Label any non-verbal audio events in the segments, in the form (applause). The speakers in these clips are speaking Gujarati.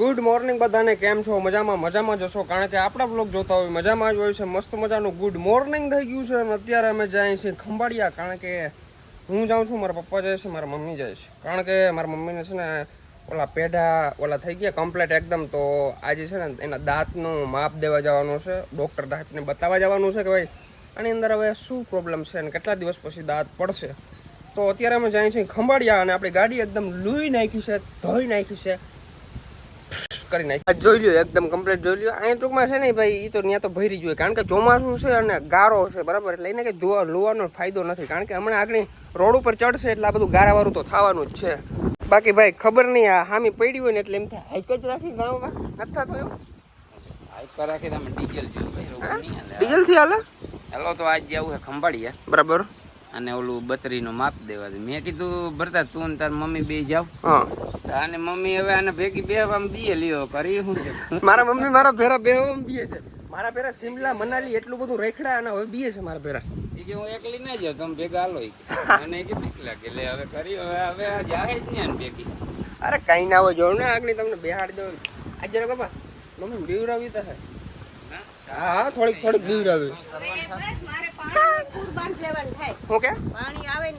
ગુડ મોર્નિંગ બધાને, કેમ છો? મજામાં મજામાં જશો કારણ કે આપણા બ્લોગ જોતા હોય, મજામાં જ હોય છે. મસ્ત મજાનું ગુડ મોર્નિંગ થઈ ગયું છે અને અત્યારે અમે જાય છીએ ખંભાળિયા, કારણ કે હું જાઉં છું, મારા પપ્પા જાય છે, મારા મમ્મી જાય છે. કારણ કે મારા મમ્મીને છે ને ઓલા પેઢા ઓલા થઈ ગયા કમ્પ્લેટ એકદમ, તો આજે છે ને એના દાંતનું માપ દેવા જવાનું છે. ડૉક્ટર દાંતને બતાવવા જવાનું છે કે ભાઈ, આની અંદર હવે શું પ્રોબ્લેમ છે અને કેટલા દિવસ પછી દાંત પડશે. તો અત્યારે અમે જાય છીએ ખંભાળિયા અને આપણી ગાડી એકદમ લૂઈ નાખી છે, ધોઈ નાખી છે. કરી નાખી જોઈ લ્યો એકદમ કમ્પ્લીટ જોઈ લ્યો. અહીંયા ટૂંકમાં છે ને ભાઈ એ તો ત્યાં તો ભરી જોઈએ કારણ કે ચોમાસું છે અને ગારો છે બરાબર? એટલે એને કે ધોવા લોવાનો ફાયદો નથી. કારણ કે હમણાં આગળ રોડ ઉપર ચડશે એટલે આ બધું ગારાવાળું તો થવાનું જ છે. બાકી ભાઈ ખબર નહીં આ હામી પડી હોય ને એટલે એમ થાય હાઈક જ રાખી ગામમાં નથી થતું એવું આઈપર રાખી તમે ડીઝલ રોગ ડીઝલથી હાલે? હેલો તો આજ જવું છે ખંભાળીએ. બરાબર. અને ઓલું બત્રીનું માપ દેવા મેં કીધું ભરતા તું ને તાર મમ્મી બે જાવ અને મમ્મી હવે આને ભેગી બે આમ દીએ લ્યો કરી હું મારા મમ્મી મારા ભેરા બે બીએ છે. મારા ભેરા શિમલા મનાલી એટલું બધું રેખડા અને હવે બીએ છે મારા ભેરા. એ કે હું એકલી ના જાઉં તમે ભેગા હાલો અને કે. બીક લાગે એટલે હવે કરી હવે હવે આ જાય જ ને ભેગી. અરે કઈ ના હોય જોઉં ને આગળ તમને બેહાડ દો આજે રે બાપા મમ્મી બીવરાવી તો હે. હા? હા હા થોડીક થોડીક બીવરાવી મારે બાંધ લેવાનું થાય. હું કે? પાણી આવે ને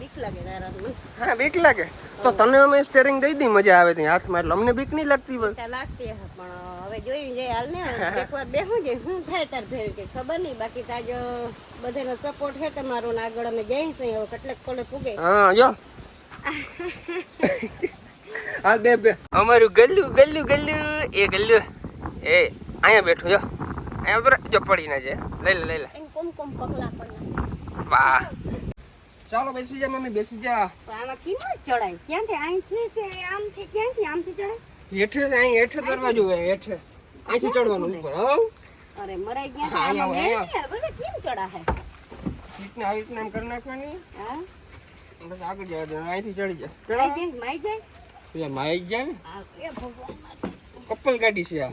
બીક લાગે હા બીક લાગે. તો તને અમે સ્ટેરિંગ દઈ દી મજા આવે ત્યાં હાથમાં એટલે અમને બીક નહીં લાગતી હોય. લાગતી પણ હવે જોયું જાય હાલ ને એકવાર બેહું શું થાય તાર ભેર કે ખબર નહીં બાકી તાજો બધાનો સપોર્ટ છે તમારો ને આગળ અમે જઈ છીએ હવે કેટલાક કોલે પૂગે હા જો. (laughs) હા બે બે. અમારું ગલ્લું ગલ્લું ગલ્લું એ ગલ્લું. એ અહીંયા બેઠું જો. અહીંયા ઉતરે જો પડી ના જાય લઈ લે લઈ લે. એમ કોમ કોમ પગલા પડે વાહ. ચાલો બેસી જા મમ્મી બેસી જા. આમાં કિંમત ચડાય? ક્યાંથી? અહીંથી કે આમથી ક્યાંથી? આમથી ચડાય? હેઠે અહીં હેઠે દરવાજો હોય હેઠે. અહીંથી ચડવાનું ઉપર હો અરે મરાઈ ગયા હા, છે, અહીંયા, મેળ નહીં આવે, બધા કેમ આવી રીતના એમ કરી નાખવાની? હા? બસ આગળ જવા દે અહીંથી ચડી જા ચડા જાય માઈ જાય? યાર માઈ જાય ને? હા એ ભગવાન. માટે. કપલ ગાડી છે આ.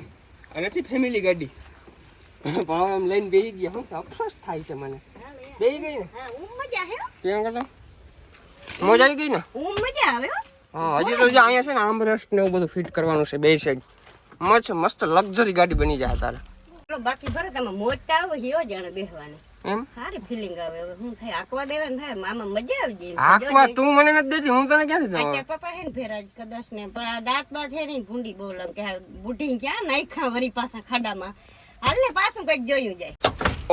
આ નથી ફેમિલી ગાડી. (laughs) પણ હવે લઈને બેસી ગયા હું અફસોસ થાય છે મને. બેસી ગઈ ને? કેમ કરતા મોજ આવી ગઈ ને? મજા આવે હા. હજી તો જે અહીંયા છે ને આમરેસ્ટ ને એવું બધું ફિટ કરવાનું છે બે સાઈડ. મસ્ત મસ્ત લક્ઝરી ગાડી બની જાય તારે. બાકી ભરે તમે મોટા આવે હિયો જાણે બેસવાની એમ? સારી ફિલિંગ આવે હવે હું થાય આકવા દેવાનું થાય મામા મજા આવી જાય. આકવા તું મને નથી દેતી હું તને ક્યાંથી દઉં? આ પપ્પા હે ને ફેરાજ કદાચ ને પણ આ દાંત બાદ હે ને ભૂંડી બહુ કે બુઢી ક્યાં નાખ્યા વરી પાછા ખાડામાં? હાલ ને પાછું કંઈક જોયું જાય.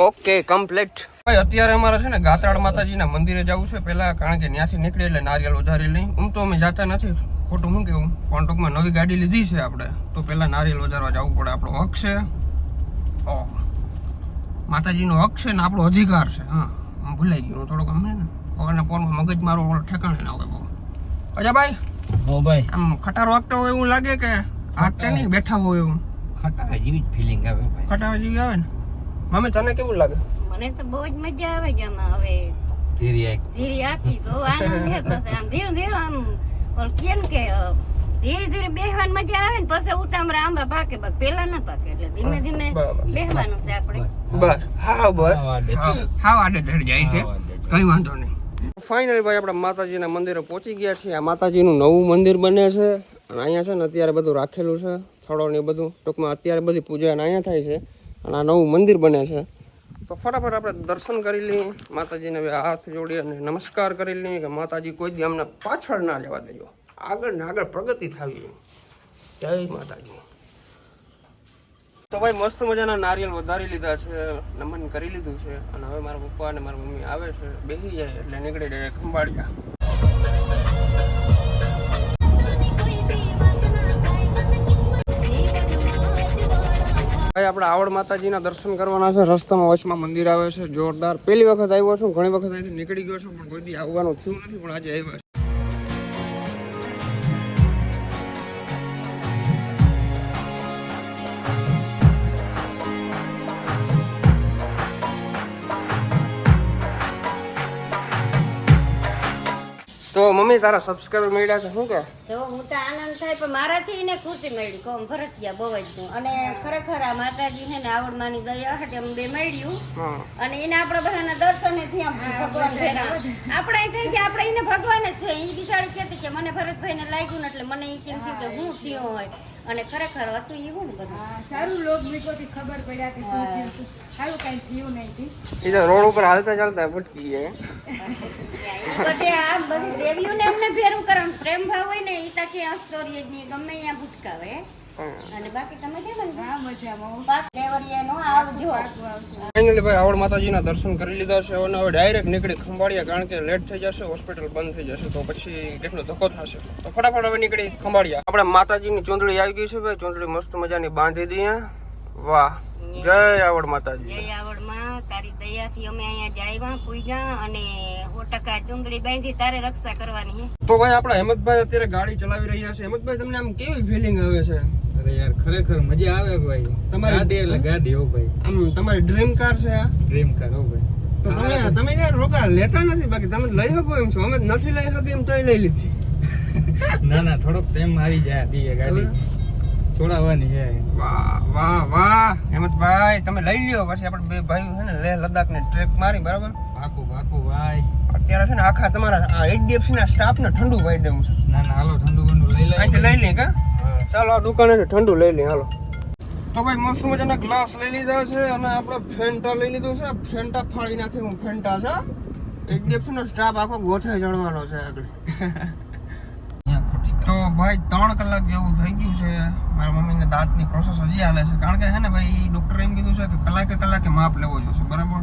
ઓકે કમ્પ્લીટ ભાઈ અત્યારે અમારે છે ને ગાત્રાળ માતાજીના મંદિરે જવું છે. પહેલા કારણ કે ત્યાંથી નીકળી એટલે નારિયેલ વધારી લઈ. હું તો અમે જાતા નથી. ખોટું શું કેવું પણ ટૂંકમાં નવી ગાડી લીધી છે આપણે. તો પહેલા નારિયેલ વધારવા જવું પડે. આપણો હક છે. ઓ. માતાજીનો હક છે ને આપણો અધિકાર છે. હા. હું ભૂલાઈ ગયું. હું થોડોક અમને ને પગના પોરમાં મગજ મારો ઓલો ઠેકાણે ના હોય બહુ. અજા ભાઈ. હો ભાઈ. આમ ખટારો વાગતો હોય એવું લાગે કે હાથે નહીં બેઠા હોય એવું. ખટારા જેવી જ ફિલિંગ આવે ભાઈ. ખટાવા જેવી આવે ને? મમ્મી તને કેવું લાગે? મને તો બહુ જ મજા આવે છે આમાં હવે. ધીરી આંખ. ધીરી આખી તો આનંદ છે પછી આમ ધીરે ધીરે આમ ઓલ કેમ કે ધીરે ધીરે બેહવાની મજા આવે ને પછી ઉતામળા આંબા પાકે બાકી પેલા ના પાકે એટલે ધીમે ધીમે. બેહવાનું છે આપણે. બસ હા. બસ હા આડે ધડ જાય છે. કઈ વાંધો નહીં. ફાઇનલી ભાઈ આપણે માતાજીના મંદિરે પહોંચી ગયા છીએ. આ માતાજીનું નવું મંદિર બને છે. અને અહીંયા છે ને અત્યારે બધું રાખેલું છે. થોડો ને બધું. ટૂંકમાં અત્યારે બધી પૂજા અહીંયા થાય છે અને આ નવું મંદિર બને છે. તો ફટાફટ આપણે દર્શન કરી લઈએ. માતાજીને હવે હાથ જોડી અને નમસ્કાર કરી લઈએ કે માતાજી કોઈ દી અમને પાછળ ના લેવા દેજો. આગળ ને આગળ પ્રગતિ થવી. જય માતાજી. તો ભાઈ મસ્ત મજાના નારિયેલ વધારી લીધા છે, નમન કરી લીધું છે. અને હવે મારા પપ્પા અને મારા મમ્મી આવે છે, બેસી જાય એટલે નીકળી જાય ખંભાળિયા. ભાઈ, આપણે આવડ માતાજીના દર્શન કરવાના છે. રસ્તામાં વચમાં મંદિર આવે છે. જોરદાર. પહેલી વખત આવ્યો છું. ઘણી વખત અહીંથી નીકળી ગયો છું, પણ કોઈ દી આવવાનું થયું નથી, પણ આજે આવ્યા તો મમ્મી તારા સબસ્ક્રાઇબર મળ્યા છે શું કે? તો હું તો આનંદ થાય પણ મારાથી એને ખુશી મળી. કોમ ભરતિયા બહુ જ નું. અને ખરેખર આ માતાજી છે ને આવડમાની દયા હટે એમ બે મળ્યું. અને એને આપણા બધાના દર્શન થયા ભગવાન ફેરા. આપણે થઈ ગયા આપણે એને ભગવાન જ છે. એ બિચારી કહેતી કે મને ભરતભાઈને લાગ્યું ને એટલે મને એ કેમ થયું કે હું થયો હોય. અને ખરેખર હતું એવું ને બધું? સારું લોકથી ખબર પડ્યા કે શું થયું સારું કાંઈ થયું નહીં. એ તો રોડ ઉપર હાલતા ચાલતા ભટકી ગયા. ઈ બધે આ બધું દેવીઓને અમને ભેરું કરવાનું. પ્રેમ ભાવ હોય ને ઈ તાકે જ નહીં ગમે અહીંયા ભૂટકાવે પણ અને બાકી તમે કેમ ને હા મજામાં. હું પાક દેવરિયાનો આવજો પાકું આવશું ફાઇનલી ભાઈ આવડ માતાજીના દર્શન કરી લીધા છે અને હવે ડાયરેક્ટ નીકળી ખંભાળિયા કારણ કે લેટ થઈ જશે હોસ્પિટલ બંધ થઈ જશે તો પછી કેટલો ધક્કો થશે. તો ફટાફટ હવે નીકળી ખંભાળિયા. આપણે માતાજીની ચૂંદડી આવી ગઈ છે ભાઈ ચૂંદડી મસ્ત મજાની બાંધી દઈએ. વાહ. જય આવડ માતાજી. જય આવડમાં તારી દયાથી અમે અહીંયા જાયવા પૂગ્યા અને સો ટકા ચુંદડી બાંધી તારે રક્ષા કરવાની તો ભાઈ આપણા હેમંતભાઈ અત્યારે ગાડી ચલાવી રહ્યા છે. હેમંતભાઈ તમને આમ કેવી ફિલિંગ આવે છે? અરે યાર ખરેખર મજા આવે ભાઈ. તમારી- ગાડી એટલે ગાડી હો ભાઈ. આમ તમારી ડ્રીમ કાર છે આ? ડ્રીમ કાર હો ભાઈ. તો તમે તમે યાર રોકા લેતા નથી બાકી તમે લઈ શકો એમ છો. અમે નથી લઈ શકો એમ તોય લઈ લીધી. (laughs) ના ના થોડોક ટાઈમ આવી જાય દીએ ગાડી. છોડાવવાની છે. વાહ વાહ વાહ. હેમંતભાઈ તમે લઈ લ્યો. પછી આપણે બે ભાઈઓ છે ને લેહ લદ્દાખ ને ટ્રેક મારી બરાબર? પાકું પાકું ભાઈ. અત્યારે છે ને આખા તમારા આ એચડીએફસી ના સ્ટાફ ને ઠંડુ ભાઈ દેવું છે. ના ના હાલો ઠંડુ ઠંડુ લઈ લે આજે લઈ લઈએ કા? ચાલો આ દુકાને ઠંડુ લઈ લે હાલો. તો ભાઈ મસ્ત મજાના ગ્લાસ લઈ લીધા છે અને આપણે ફેન્ટા લઈ લીધું છે. ફેન્ટા ફાડી નાખી હું ફેન્ટા છે એચડીએફસી નો સ્ટાફ આખો ગોઠાઈ ચડવાનો છે આગળ. ભાઈ (laughs) ત્રણ કલાક જેવું થઈ ગયું છે. મારા મમ્મીને દાંતની પ્રોસેસ હજી હાલે છે. કારણ કે હે ને ભાઈ ડૉક્ટરે એમ કીધું છે કે કલાકે કલાકે માપ લેવો જોઈશે બરાબર?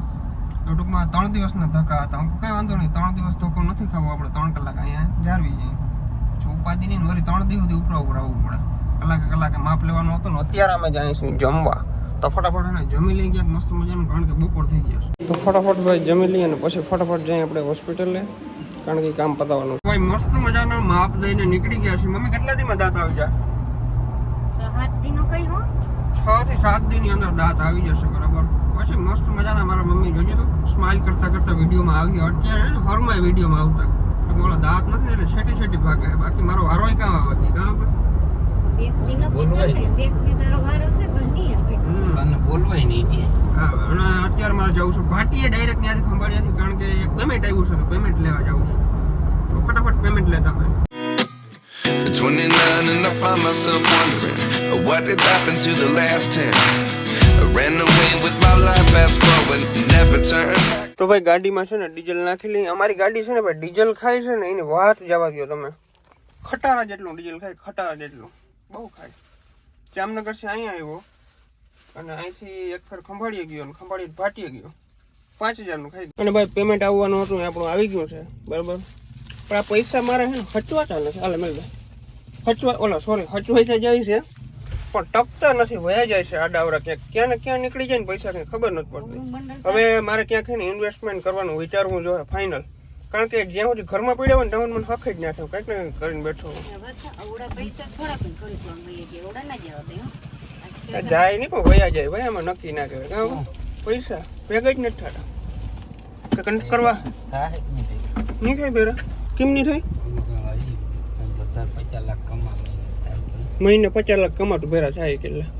તો ટૂંકમાં ત્રણ દિવસના ધક્કા હતા. કઈ વાંધો નહીં, ત્રણ દિવસ ધોકો નથી ખાવો આપણે. ત્રણ કલાક અહીંયા જાળવી જઈએ. જો ઉપાધિ નહીં વળી ત્રણ દિવસ સુધી ઉપરા આવવું પડે. કલાકે કલાકે માપ લેવાનું હતું ને અત્યારે અમે જાય છીએ જમવા. તો ફટાફટ એને જમી લઈ ગયા મસ્ત મજાનું, કારણ કે બપોર થઈ ગયા તો ફટાફટ ભાઈ જમી લઈએ અને પછી ફટાફટ જઈએ આપણે હોસ્પિટલે કારણ કે કામ પતાવવાનું કોઈ મસ્ત મજાનો માપ લઈને નીકળી ગયા છે મમ્મી કેટલા દીમાં દાંત આવી જાય સહાતીનો કઈ હો છ થી સાત દિનની અંદર દાંત આવી જશે બરાબર પછી મસ્ત મજાના મારા મમ્મી જોજો તો સ્માઇલ કરતા કરતા વિડીયોમાં આવી અત્યારે હરમાં વિડીયોમાં આવતા કે બોલો દાંત નથી એટલે છેટી છેટી ભાગે બાકી મારો વારોય કામ આવતી વારો નહીં હવે તને બોલવાય નહીં મારે છું. ભાટીએ ડાયરેક્ટ ત્યાંથી ખંભાળિયાથી કારણ કે એક પેમેન્ટ આવ્યું છે તો પેમેન્ટ લેવા જાઉં છું. તો ફટાફટ પેમેન્ટ લેતા હોય. 29 and I find myself wondering uh, what did happen to the last 10. I ran away with my life, fast forward, never turn back. તો ભાઈ ગાડીમાં છે ને ડીઝલ નાખી લઈ. અમારી ગાડી છે ને ભાઈ ડીઝલ ખાય છે ને એની વાત જવા દો તમે. ખટારા જેટલું ડીઝલ ખાય ખટારા જેટલું. બહુ ખાય. જામનગર છે અહીંયા આવ્યો. અને અહીંથી એક ફેર ખંભાળીએ ગયો અને ખંભાળીએ ભાટીએ ગયો. પાંચ હજારનું ખાઈ ગયું અને ભાઈ પેમેન્ટ આવવાનું હતું આપણું આવી ગયું છે. બરાબર? પણ આ પૈસા મારે છે ને હચવાતા નથી હાલે મેલ હચવા ઓલા સોરી હચવાઈ જાય છે. પણ ટકતા નથી વયા જાય છે આડાવરા ક્યાંક. ક્યાં ને ક્યાં નીકળી જાય ને પૈસા કંઈ ખબર નથી પડતી. હવે મારે ક્યાંક ને ઇન્વેસ્ટમેન્ટ કરવાનું વિચારવું જોઈએ ફાઇનલ કારણ કે જ્યાં સુધી ઘરમાં પડ્યા હોય ને ત્યાં મને હખે જ ના થયો. કંઈક ને કંઈક કરીને બેઠો જાય નહીં પણ વયા જાય. ભાઈ એમાં નક્કી ના કહેવાય કાં પૈસા. ભેગા જ નથી થતા. કે કંઈક કરવા? નહીં થાય. બેરા કેમ નહીં થાય? મહિને પચાસ લાખ કમાતું ભેરા થાય કેટલા.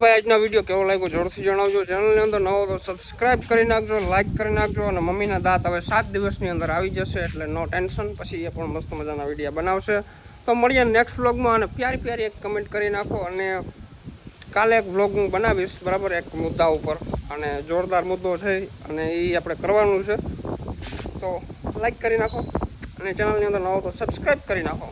ભાઈ આજનો વીડિયો કેવો લાગ્યો જોરથી જણાવજો. ચેનલની અંદર નવો તો સબસ્ક્રાઇબ કરી નાખજો લાઇક કરી નાખજો અને મમ્મીના દાંત હવે સાત દિવસની અંદર આવી જશે એટલે નો ટેન્શન પછી એ પણ મસ્ત મજાના વીડિયો બનાવશે. તો મળીએ નેક્સ્ટ વ્લોગમાં અને પ્યારી પ્યારી એક કમેન્ટ કરી નાખો અને કાલે એક વ્લોગ હું બનાવીશ, બરાબર? એક મુદ્દા ઉપર. અને જોરદાર મુદ્દો છે અને એ આપણે કરવાનું છે. તો લાઈક કરી નાખો અને ચેનલની અંદર નવો તો સબસ્ક્રાઇબ કરી નાખો.